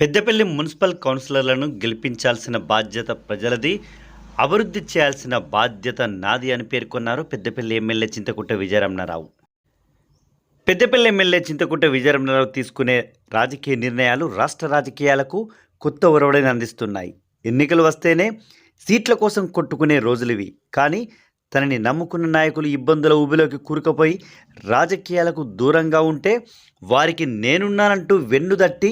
Peddapalli municipal కౌన్సిలర్లను గెలిపించాల్సిన బాధ్యత ప్రజలది అభివృద్ధి చేయాల్సిన బాధ్యత నాది అని పేర్కొన్నారు పెద్దపల్లి ఎమ్మెల్యే చింతకుంట విజయరమణారావు. పెద్దపల్లి ఎమ్మెల్యే చింతకుంట విజయరమణారావు తీసుకునే రాజకీయ నిర్ణయాలు రాష్ట్ర రాజకీయాలకు కొత్త ఒరవడిని అందిస్తున్నాయి. ఎన్నికలు వస్తేనే సీట్ల కోసం కొట్టుకునే రోజులివి. కానీ తనని నమ్ముకున్న నాయకులు ఇబ్బందుల ఊబిలోకి కూరుకుపోయి రాజకీయాలకు దూరంగా ఉంటే వారికి నేనున్నానంటూ వెన్నుదట్టి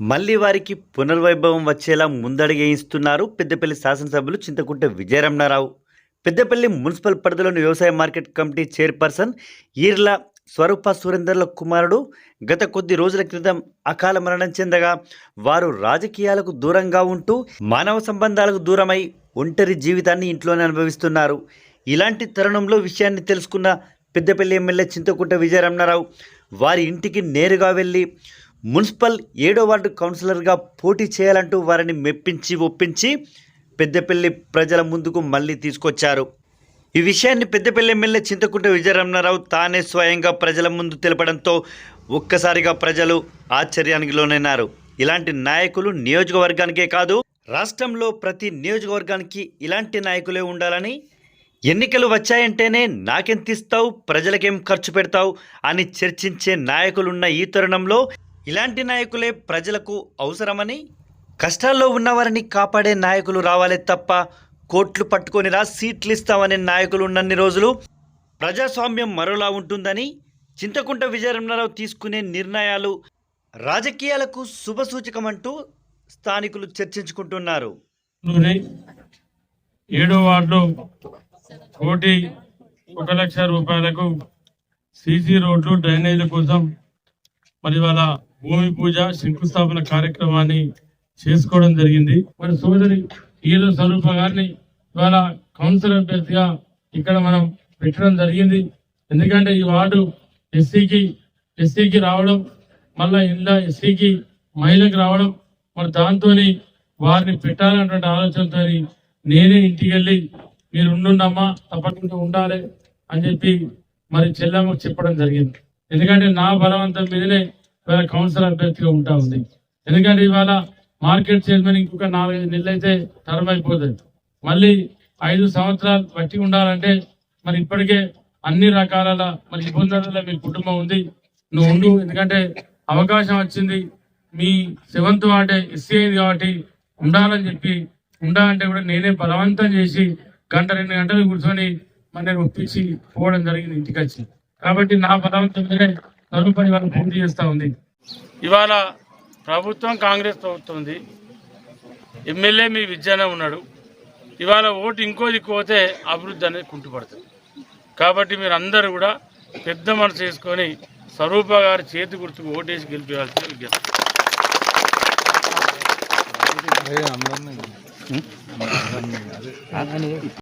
మళ్ళీ వారికి పునర్వైభవం వచ్చేలా ముందడుగేయిస్తున్నారు పెద్దపల్లి శాసనసభ్యులు చింతకుంట విజయరమణారావు. పెద్దపల్లి మున్సిపల్ పరిధిలోని వ్యవసాయ market committee chairperson Eerla Swarupa సురేందర్ల కుమారుడు గత కొద్ది రోజుల క్రితం అకాల మరణం చెందగా వారు రాజకీయాలకు దూరంగా ఉంటూ మానవ సంబంధాలకు దూరమై ఒంటరి జీవితాన్ని ఇంట్లోనే అనుభవిస్తున్నారు. ఇలాంటి తరుణంలో విషయాన్ని తెలుసుకున్న పెద్దపల్లి ఎమ్మెల్యే చింతకుంట విజయరమణారావు వారి ఇంటికి నేరుగా వెళ్ళి మున్సిపల్ ఏడో వార్డు కౌన్సిలర్గా పోటీ చేయాలంటూ వారిని మెప్పించి ఒప్పించి పెద్దపల్లి ప్రజల ముందుకు మళ్ళీ తీసుకొచ్చారు. ఈ విషయాన్ని పెద్దపల్లి ఎమ్మెల్యే చింతకుంట విజయరమణారావు తానే స్వయంగా ప్రజల ముందు తెలపడంతో ఒక్కసారిగా ప్రజలు ఆశ్చర్యానికి లోనైనారు. ఇలాంటి నాయకులు నియోజకవర్గానికే కాదు రాష్ట్రంలో ప్రతి నియోజకవర్గానికి ఇలాంటి నాయకులే ఉండాలని ఎన్నికలు వచ్చాయంటేనే నాకెంత ఇస్తావు ప్రజలకేం ఖర్చు పెడతావు అని చర్చించే నాయకులున్న ఈ తరుణంలో ఇలాంటి నాయకులే ప్రజలకు అవసరమని కష్టాల్లో ఉన్నవారిని కాపాడే నాయకులు రావాలే తప్ప కోట్లు పట్టుకొని రా సీట్లు ఇస్తామనే నాయకులు ఉన్నన్ని రోజులు ప్రజాస్వామ్యం మరోలా ఉంటుందని చింతకుంట విజయరమణారావు తీసుకునే నిర్ణయాలు రాజకీయాలకు శుభసూచకమంటూ స్థానికులు చర్చించుకుంటున్నారు. ఏడో వార్డు కోటి ఒక లక్ష రూపాయలకు సీసీ రోడ్లు డ్రైనేజీల కోసం మరి వాళ్ళ భూమి పూజ శంకుస్థాపన కార్యక్రమాన్ని చేసుకోవడం జరిగింది. మరి సోదరి ఈలో స్వరూప గారిని ఇవాళ కౌన్సిల్ అభ్యర్థిగా ఇక్కడ మనం పెట్టడం జరిగింది. ఎందుకంటే ఈ వార్డు ఎస్సీకి ఎస్సీకి రావడం మళ్ళా ఇందా ఎస్సీకి మహిళకి రావడం మరి దాంతో వారిని పెట్టాలన్నటువంటి ఆలోచనతో నేనే ఇంటికి వెళ్ళి మీరు ఉండుండమ్మా తప్పకుండా ఉండాలి అని చెప్పి మరి చెల్లెమ్మకు చెప్పడం జరిగింది. ఎందుకంటే నా బలవంతం మీదనే ఇవాళ కౌన్సిల్ అభ్యర్థిగా ఉంటా ఉంది. ఎందుకంటే ఇవాళ మార్కెట్ చైర్మన్ ఇంకొక నాలుగైదు నెలలు అయితే టర్మ్ అయిపోతుంది. మళ్ళీ ఐదు సంవత్సరాలు బట్టి ఉండాలంటే మరి ఇప్పటికే అన్ని రకాల మరి ఇబ్బందులలో మీ కుటుంబం ఉంది. నువ్వు ఉండు ఎందుకంటే అవకాశం వచ్చింది. మీ సెవెంత్ వార్డే ఎస్సీ అయింది కాబట్టి ఉండాలని చెప్పి ఉండాలంటే కూడా నేనే బలవంతం చేసి గంట రెండు గంటలు కూర్చొని మరి నేను ఒప్పించి పోవడం జరిగింది ఇంటికి వచ్చి. కాబట్టి నా బలవంతం మీదనే తదుపరి వాళ్ళు పూర్తి చేస్తా ఉంది ఇవాళ ప్రభుత్వం కాంగ్రెస్ ప్రభుత్వం ఉంది ఎమ్మెల్యే మీ విద్యానే ఉన్నాడు ఇవాళ ఓటు ఇంకో దిక్కు పోతే అభివృద్ధి అనేది కుంటుపడుతుంది కాబట్టి మీరు అందరూ కూడా పెద్ద మనసు చేసుకొని స్వరూప గారి చేతి గుర్తుకు ఓటేసి గెలిపించాల్సిన విజ్ఞప్తి